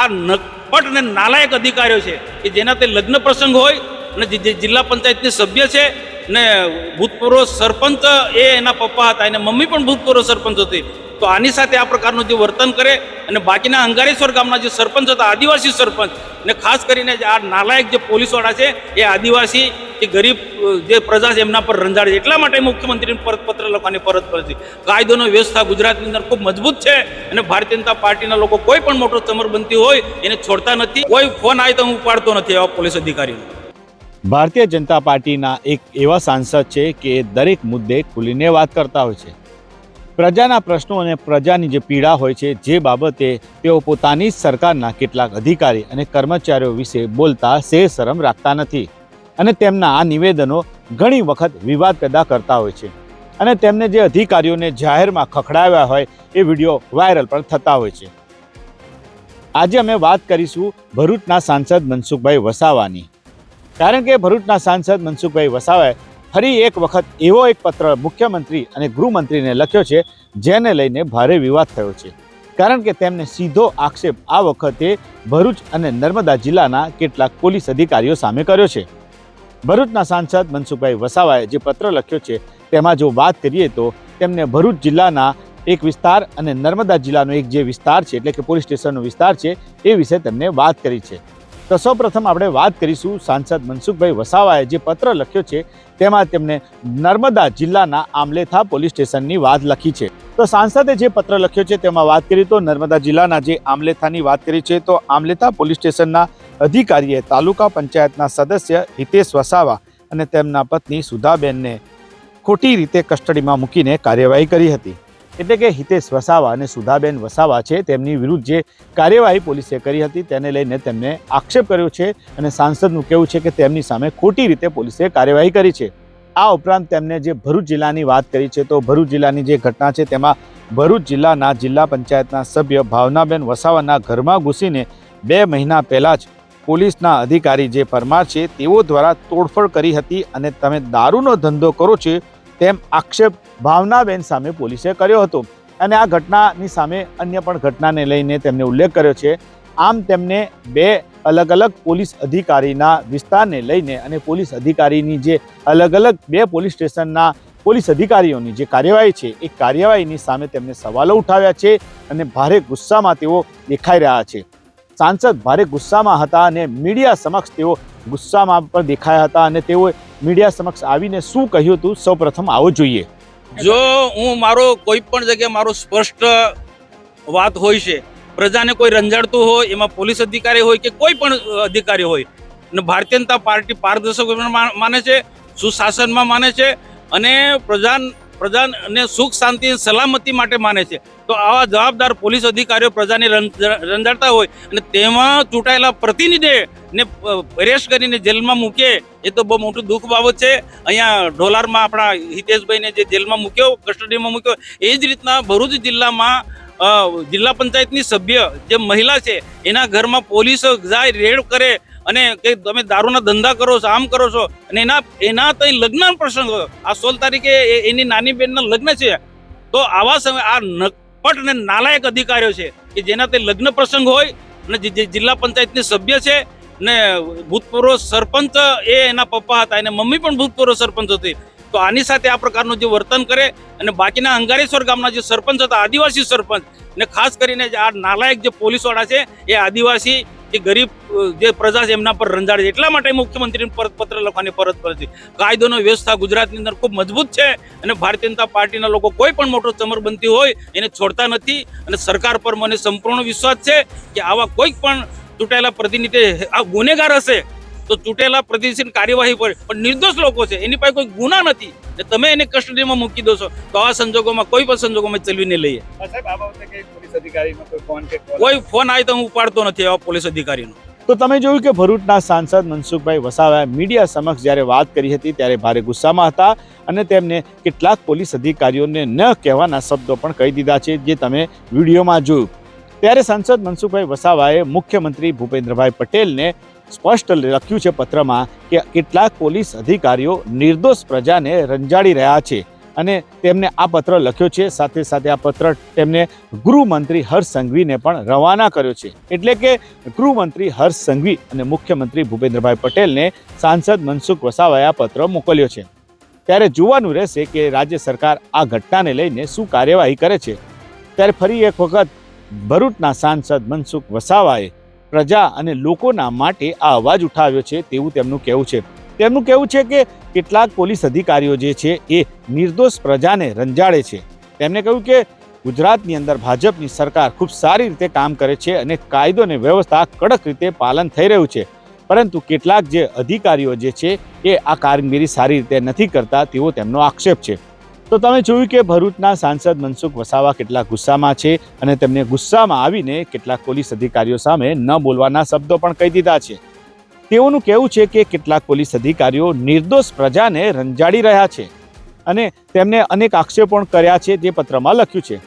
આ નકપટ અને નાલાયક અધિકારીઓ છે કે જેના તે લગ્ન પ્રસંગ હોય અને જિલ્લા પંચાયતની સભ્ય છે ને ભૂતપૂર્વ સરપંચ એ એના પપ્પા હતા, એને મમ્મી પણ ભૂતપૂર્વ સરપંચ હતી. તો આની સાથે આ પ્રકારનું જે વર્તન કરે અને બાકીના અંગારેશ્વર ગામના જે સરપંચ હતા, આદિવાસી સરપંચ, ને ખાસ કરીને આ નાલાયક જે પોલીસવાળા છે, એ આદિવાસી કે ગરીબ જે પ્રજા છે એમના પર રંજાડે એટલા માટે મુખ્યમંત્રીને પરત પત્ર લખવાની ફરજ પડે છે. કાયદોનો વ્યવસ્થા ગુજરાતની અંદર ખૂબ મજબૂત છે અને ભારતીય જનતા પાર્ટીના લોકો કોઈ પણ મોટો ચમરબંધી હોય એને છોડતા નથી. કોઈ ફોન આવે તો હું ઉપાડતો નથી એવા પોલીસ અધિકારીઓ ભારતીય જનતા પાર્ટીના એક એવા સાંસદ છે કે દરેક મુદ્દે ખુલીને વાત કરતા હોય છે. પ્રજાના પ્રશ્નો અને પ્રજાની જે પીડા હોય છે જે બાબતે તેઓ પોતાની સરકારના કેટલાક અધિકારી અને કર્મચારીઓ વિશે બોલતા સે શરમ રાખતા નથી. અને તેમના આ નિવેદનો ઘણી વખત વિવાદ પેદા કરતા હોય છે. અને તેમને જે અધિકારીઓને જાહેરમાં ખખડાવ્યા હોય, એ વીડિયો વાયરલ પણ થતા હોય છે. આજે અમે વાત કરીશું ભરૂચના સાંસદ મનસુખભાઈ વસાવાની. કારણ કે ભરૂચના સાંસદ મનસુખભાઈ વસાવાએ ફરી એક વખત એવો એક પત્ર મુખ્યમંત્રી અને ગૃહમંત્રીને લખ્યો છે, જેને લઈને ભારે વિવાદ થયો છે. કારણ કે તેમને સીધો આક્ષેપ આ વખતે ભરૂચ અને નર્મદા જિલ્લાના કેટલાક પોલીસ અધિકારીઓ સામે કર્યો છે. ભરૂચના સાંસદ મનસુખભાઈ વસાવાએ જે પત્ર લખ્યો છે, તેમાં જો વાત કરીએ તો તેમને ભરૂચ જિલ્લાના એક વિસ્તાર અને નર્મદા જિલ્લાનો એક જે વિસ્તાર છે, એટલે કે પોલીસ સ્ટેશનનો વિસ્તાર છે, એ વિશે તેમને વાત કરી છે. તો સૌપ્રથમ આપણે વાત કરીશું સાંસદ મનસુખભાઈ વસાવાએ જે પત્ર લખ્યો છે, તેમાં તેમણે નર્મદા જિલ્લાના આમલેથા પોલીસ સ્ટેશનની વાત લખી છે. તો સાંસદે જે પત્ર લખ્યો છે, તેમાં વાત કરી તો નર્મદા જિલ્લાના જે આમલેથાની વાત કરી છે, તો આમલેથા પોલીસ સ્ટેશનના અધિકારીએ તાલુકા પંચાયતના સદસ્ય હિતેશ વસાવા અને તેમના પત્ની સુધાબેનને ખોટી રીતે કસ્ટડીમાં મૂકીને કાર્યવાહી કરી હતી. એટલે કે હિતેશ વસાવા અને સુધાબેન વસાવા છે તેમની વિરુદ્ધ જે કાર્યવાહી પોલીસે કરી હતી તેને લઈને તેમને આક્ષેપ કર્યો છે અને સાંસદનું કહેવું છે કે તેમની સામે ખોટી રીતે પોલીસે કાર્યવાહી કરી છે. આ ઉપરાંત તેમને જે ભરૂચ જિલ્લાની વાત કરી છે તો ભરૂચ જિલ્લાની જે ઘટના છે તેમાં ભરૂચ જિલ્લાના જિલ્લા પંચાયતના સભ્ય ભાવનાબેન વસાવાના ઘરમાં ઘૂસીને બે મહિના પહેલાં જ પોલીસના અધિકારી જે પરમાર છે તેઓ દ્વારા તોડફોડ કરી હતી અને તમે દારૂનો ધંધો કરો છો તેમ આક્ષેપ ભાવનાબેન સામે પોલીસે કર્યો હતો. અને આ ઘટનાની સામે અન્ય પણ ઘટનાને લઈને તેમને ઉલ્લેખ કર્યો છે. આમ તેમને બે અલગ અલગ પોલીસ અધિકારીના વિસ્તારને લઈને અને પોલીસ અધિકારીની જે અલગ અલગ બે પોલીસ સ્ટેશનના પોલીસ અધિકારીઓની જે કાર્યવાહી છે, એ કાર્યવાહીની સામે તેમને સવાલો ઉઠાવ્યા છે અને ભારે ગુસ્સામાં તેઓ દેખાઈ રહ્યા છે. સાંસદ ભારે ગુસ્સામાં હતા અને મીડિયા સમક્ષ તેઓ ગુસ્સામાં પણ દેખાયા હતા અને તેઓએ મીડિયા સમક્ષ આવીને શું કહ્યું હતું? સૌપ્રથમ આવો જોઈએ. જો હું મારો કોઈ પણ જગ્યાએ મારો સ્પષ્ટ વાત હોય છે, પ્રજાને કોઈ રંજાડતું હોય, એમાં પોલીસ અધિકારી હોય કે કોઈ પણ અધિકારી હોય, અને ભારતીય જનતા પાર્ટી પારદર્શક માને છે, સુશાસનમાં માને છે, અને પ્રજા પ્રજાને સુખ, શાંતિ સલામતી માટે માને છે. તો આવા જવાબદાર પોલીસ અધિકારીઓ પ્રજાને રંજ- રંજાડતા હોય અને તેમાં ચૂંટાયેલા પ્રતિનિધિ ને અરેસ્ટ કરીને જેલમાં મૂકે, એ તો બહુ મોટું દુઃખ બાબત છે. અહીંયા ઢોલારમાં આપણા હિતેશભાઈને જે જેલમાં મૂક્યો, કસ્ટડીમાં મૂક્યો, એ જ રીતના ભરૂચ જિલ્લામાં જિલ્લા પંચાયતની સભ્ય જે મહિલા છે, એના ઘરમાં પોલીસ જાય, રેડ કરે અને કે તમે દારૂના ધંધા કરો છો, આમ કરો છો, અને એના એના તો લગ્ન પ્રસંગ. આ સોળ તારીખે એની નાની બેનના લગ્ન છે તો આવા સમય આ નકપટ અને નાલાયક અધિકારીઓ છે કે જેના તે લગ્ન પ્રસંગ હોય, અને જે જિલ્લા પંચાયતની સભ્ય છે, ને ભૂતપૂર્વ સરપંચ એ એના પપ્પા હતા, એને મમ્મી પણ ભૂતપૂર્વ સરપંચ હતી તો આની સાથે આ પ્રકારનું જે વર્તન કરે, અને બાકીના અંગારેશ્વર ગામના જે સરપંચ હતા, આદિવાસી સરપંચ, ને ખાસ કરીને આ નાલાયક જે પોલીસવાળા છે, એ આદિવાસી કે ગરીબ જે પ્રજા છે એમના પર રંજાડે એટલા માટે મુખ્યમંત્રીને પરત પત્ર લખવાની ફરજ પડે છે. કાયદોનો વ્યવસ્થા ગુજરાતની અંદર ખૂબ મજબૂત છે અને ભારતીય જનતા પાર્ટીના લોકો કોઈ પણ મોટો ચમરબંધી હોય એને છોડતા નથી અને સરકાર પર મને સંપૂર્ણ વિશ્વાસ છે કે આવા કોઈ પણ તૂટેલા પ્રતિનિધિ, આ ગુનેગાર હશે તો ચૂંટેલા પ્રતિનિધિની કાર્યવાહી પર. પણ નિર્દોષ લોકો છે એની પાસે કોઈ ગુના નથી. ને તમે એને કસ્ટડીમાં મૂકી દો છો તો આવા સંજોગોમાં કોઈ પણ સંજોગોમાં ચલવીને લઈએ. કોઈ ફોન આવે તો હું ઉપાડતો નથી એવા પોલીસ અધિકારીનો. તો તમે જોયું કે ભરૂચના સાંસદ મનસુખભાઈ વસાવાએ મીડિયા સમક્ષ જ્યારે વાત કરી હતી ત્યારે ભારે ગુસ્સામાં હતા અને તેમને કેટલાક પોલીસ અધિકારીઓને ન કહેવાના શબ્દો પણ કહી દીધા છે જે તમે વિડીયોમાં જોયું. ત્યારે સાંસદ મનસુખભાઈ વસાવાએ મુખ્યમંત્રી ભૂપેન્દ્રભાઈ પટેલને સ્પષ્ટ લખ્યું છે પત્રમાં કે કેટલાક પોલીસ અધિકારીઓ નિર્દોષ પ્રજાને રંજાડી રહ્યા છે અને તેમને આ પત્ર લખ્યો છે. સાથે સાથે આ પત્ર તેમને ગૃહમંત્રી હર્ષ સંઘવીને પણ રવાના કર્યો છે. એટલે કે ગૃહમંત્રી હર્ષ સંઘવી અને મુખ્યમંત્રી ભૂપેન્દ્રભાઈ પટેલને સાંસદ મનસુખ વસાવાએ આ પત્ર મોકલ્યો છે. ત્યારે જોવાનું રહેશે કે રાજ્ય સરકાર આ ઘટનાને લઈને શું કાર્યવાહી કરે છે. ત્યારે ફરી એક વખત ભરૂચના સાંસદ મનસુખ વસાવાએ પ્રજા અને લોકોના માટે આ અવાજ ઉઠાવ્યો છે તેવું તેમનું કહેવું છે. તેમનું કહેવું છે કે કેટલાક પોલીસ અધિકારીઓ જે છે એ નિર્દોષ પ્રજાને રંજાડે છે. તેમણે કહ્યું કે ગુજરાતની અંદર ભાજપની સરકાર ખૂબ સારી રીતે કામ કરે છે અને કાયદો અને વ્યવસ્થા કડક રીતે પાલન થઈ રહ્યું છે. પરંતુ કેટલાક જે અધિકારીઓ જે છે એ આ કામગીરી સારી રીતે નથી કરતા તેવો તેમનો આક્ષેપ છે. તો તમે જોયું કે ભરૂચના સાંસદ મનસુખ વસાવા કેટલા ગુસ્સામાં છે અને તેમને ગુસ્સામાં આવીને કેટલાક પોલીસ અધિકારીઓ સામે ન બોલવાના શબ્દો પણ કહી દીધા છે. તેઓનું કહેવું છે કે કેટલાક પોલીસ અધિકારીઓ નિર્દોષ પ્રજાને રંજાડી રહ્યા છે અને તેમને અનેક આક્ષેપો પણ કર્યા છે જે પત્રમાં લખ્યું છે.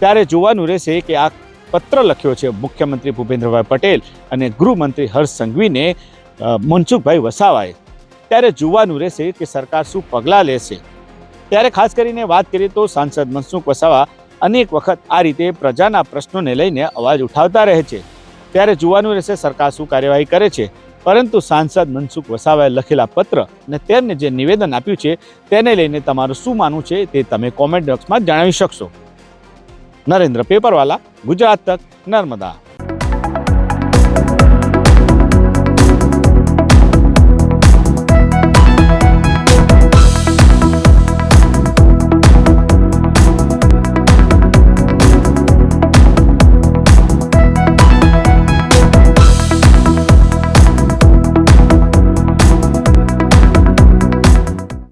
ત્યારે જોવાનું રહેશે કે આ પત્ર લખ્યો છે મુખ્યમંત્રી ભૂપેન્દ્રભાઈ પટેલ અને ગૃહમંત્રી હર્ષ સંઘવીને મનસુખભાઈ વસાવાએ. ત્યારે જોવાનું રહેશે કે સરકાર શું પગલાં લેશે. ત્યારે ખાસ કરીને વાત કરીએ તો સાંસદ મનસુખ વસાવા અનેક વખત આ રીતે પ્રજાના પ્રશ્નોને લઈને અવાજ ઉઠાવતા રહે છે. ત્યારે જોવાનું રહેશે સરકાર શું કાર્યવાહી કરે છે? પરંતુ સાંસદ મનસુખ વસાવાએ લખેલા પત્ર અને તેમને જે નિવેદન આપ્યું છે તેને લઈને તમારું શું માનવું છે તે તમે કોમેન્ટ બોક્સમાં જણાવી શકશો. નરેન્દ્ર પેપરવાલા, ગુજરાત તક, નર્મદા.